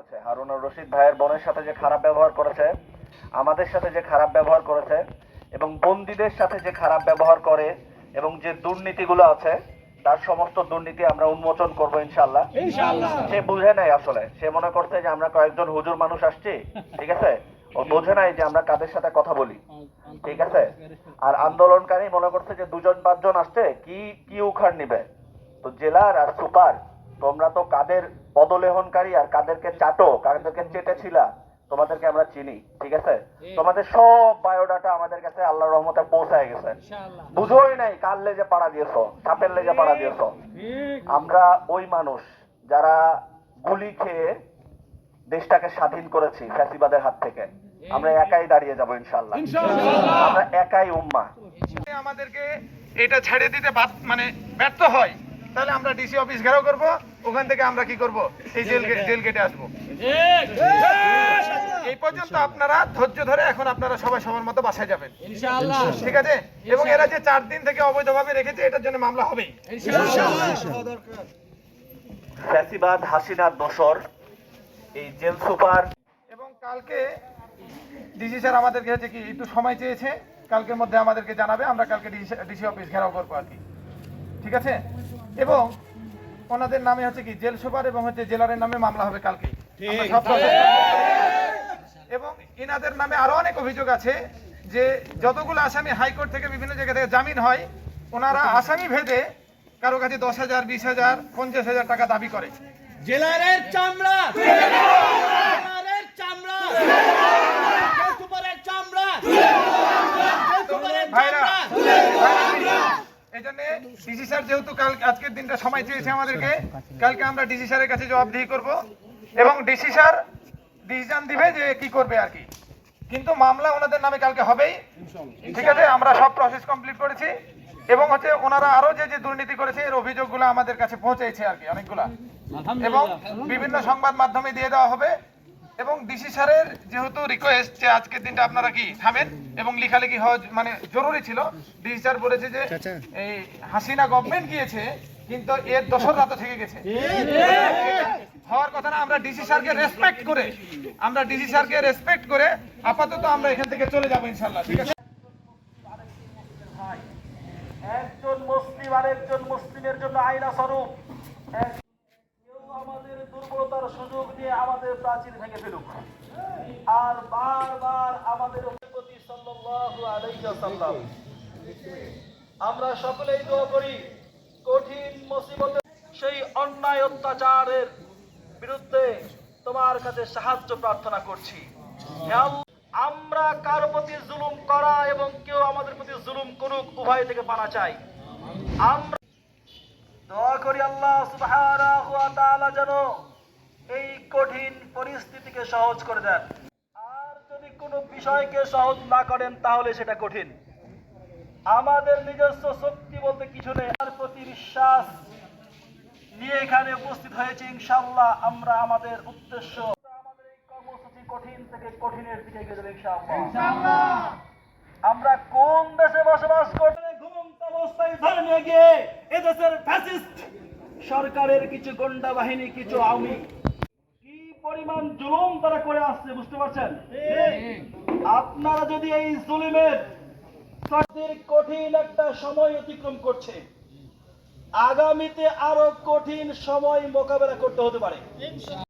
করেছে। হারুনুর রশিদ ভাইয়ের বোনের সাথে যে খারাপ ব্যবহার করেছে আমাদের সাথে যে খারাপ ব্যবহার করেছে এবং বন্দীদের সাথে যে খারাপ ব্যবহার করে এবং যে দুর্নীতিগুলো আছে তার সমস্ত দুর্নীতি আমরা উন্মোচন করব ইনশাল্লাহ সে বুঝে নাই আসলে। সে মনে করছে যে আমরা কয়েকজন হুজুর মানুষ আসছি ঠিক আছে? ও বোঝে নাই যে আমরা কাদের সাথে কথা বলি ঠিক আছে? আর আন্দোলনকারী মনে করছে যে দুজন পাঁচজন আসছে কি কি উখার নিবে? তো জেলার আর সুপার তোমরা তো কাদের পদলেহনকারী আর কাদেরকে চাটো কাদেরকে চেটেছিলা তোমাদেরকে আমরা চিনি ঠিক আছে? তোমাদের সব বায়োডাটা আমাদের কাছে আল্লাহর রহমতে পৌঁছায় গেছে। বুঝোই নাই কার লেজে পাড়া দিয়েছ সাপের লেজে পাড়া দিয়েছ। আমরা ওই মানুষ যারা গুলি খেয়ে দেশটাকে স্বাধীন করেছি ফ্যাসিবাদের হাত থেকে। আমরা একাই দাঁড়িয়ে যাব ইনশাল্লাহ আমরা একাই উম্মা আমাদেরকে এটা ছেড়ে দিতে মানে ব্যর্থ হয়। তাহলে আমরা ডিসি অফিস ঘেরাও করব ওখান থেকে আমরা কি করব? এই জেল জেল গেটে আসব। এই পর্যন্ত আপনারা ধৈর্য ধরে এখন আপনারা সবাই সবার মতো বাসায় যাবেন। ঠিক আছে? এবং এরা যে চার দিন থেকে অবৈধভাবে রেখেছে এটার জন্য মামলা হবেই। ফ্যাসিবাদ হাসিনার দোসর এই জেল সুপার। এবং কালকে ডিসি স্যার আমাদেরকে হচ্ছে কি একটু সময় চেয়েছে কালকের মধ্যে আমাদেরকে জানাবে আমরা কালকে ডিসি অফিস ঘেরাও করব আর কি। ঠিক আছে? এবং ওনাদের নামে হচ্ছে কি জেল সুপার এবং হচ্ছে জেলারের নামে মামলা হবে কালকে। এবং ইনাদের নামে আরও অনেক অভিযোগ আছে যে যতগুলো আসামি হাইকোর্ট থেকে বিভিন্ন জায়গা থেকে জামিন হয় ওনারা আসামি ভেদে কারও কাছে দশ হাজার বিশ হাজার পঞ্চাশ হাজার টাকা দাবি করে। জেলারের চামড়া জেলারের চামড়া জেল সুপারের চামড়া জেল সুপারের ভাইরা চামড়া এই জন্য ডিসি স্যার যেহেতু কাল আজকের দিনটা সময় চেয়েছে আমাদেরকে, কালকে আমরা ডিসি স্যারের কাছে জবাবদিহি করব এবং ডিসি স্যার ডিসিশন দিবে যে কি করবে আর কি। কিন্তু মামলা ওনাদের নামে কালকে হবেই। ঠিক আছে, আমরা সব প্রসেস কমপ্লিট করেছি এবং হচ্ছে ওনারা আরও যে যে দুর্নীতি করেছে, এর অভিযোগগুলো আমাদের কাছে পৌঁছেছে আর কি, অনেকগুলা। এবং বিভিন্ন সংবাদ মাধ্যমে দিয়ে দেওয়া হবে। এবং ডিসি স্যারের যেহেতু রিকোয়েস্ট যে আজকের দিনটা আপনারা কি থামেন এবং লেখালেখি হওয়া মানে জরুরি ছিল ডিসি স্যার বলেছে যে এই হাসিনা গভর্নমেন্ট গিয়েছে কিন্তু এর দশর রাত থেকে গেছে হওয়ার কথা না আমরা ডিসি স্যারকে রেসপেক্ট করে আমরা ডিসি স্যারকে রেসপেক্ট করে আপাতত আমরা এখান থেকে চলে যাব ইনশাল্লাহ ঠিক আছে একজন মুসলিম আর একজন মুসলিমের জন্য আইনা স্বরূপ এক- কেউ আমাদের দুর্বলতার সুযোগ নিয়ে আমাদের প্রাচীর ভেঙে ফেলুক। আর বারবার আমাদের প্রতি আমরা সকলেই দোয়া করি, কঠিন মুসিবতে সেই অন্যায় অত্যাচারের বিরুদ্ধে তোমার কাছে সাহায্য প্রার্থনা করছি। আমরা কারও প্রতি জুলুম করা এবং কেউ আমাদের প্রতি জুলুম করুক উভয় থেকে পানা চাই। আমরা দোয়া করি আল্লাহ সুবহানাহু যেন এই কঠিন পরিস্থিতিকে সহজ করে দেন। আর যদি কোনো বিষয়কে সহজ না করেন তাহলে সেটা কঠিন। আমাদের নিজস্ব শক্তি বলতে কিছু নেই। তার প্রতি বিশ্বাস নিয়ে এখানে উপস্থিত হয়েছে ইনশাআল্লাহ আমরা আমাদের উদ্দেশ্য। আমাদের এই কর্মসূচি কঠিন থেকে কঠিনের দিকে ইনশাআল্লাহ। আমরা কোন দেশে বসবাস করতে ঘুমন্ত অবস্থায় ধরে গিয়ে এদেশের ফ্যাসিস্ট সরকারের কিছু গন্ডা বাহিনী কিছু আওয়ামী পরিমাণ জুলুম তারা করে আসছে বুঝতে পারছেন? আপনারা যদি এই জুলুমের কঠিন একটা সময় অতিক্রম করছে আগামীতে আরও কঠিন সময় মোকাবেলা করতে হতে পারে।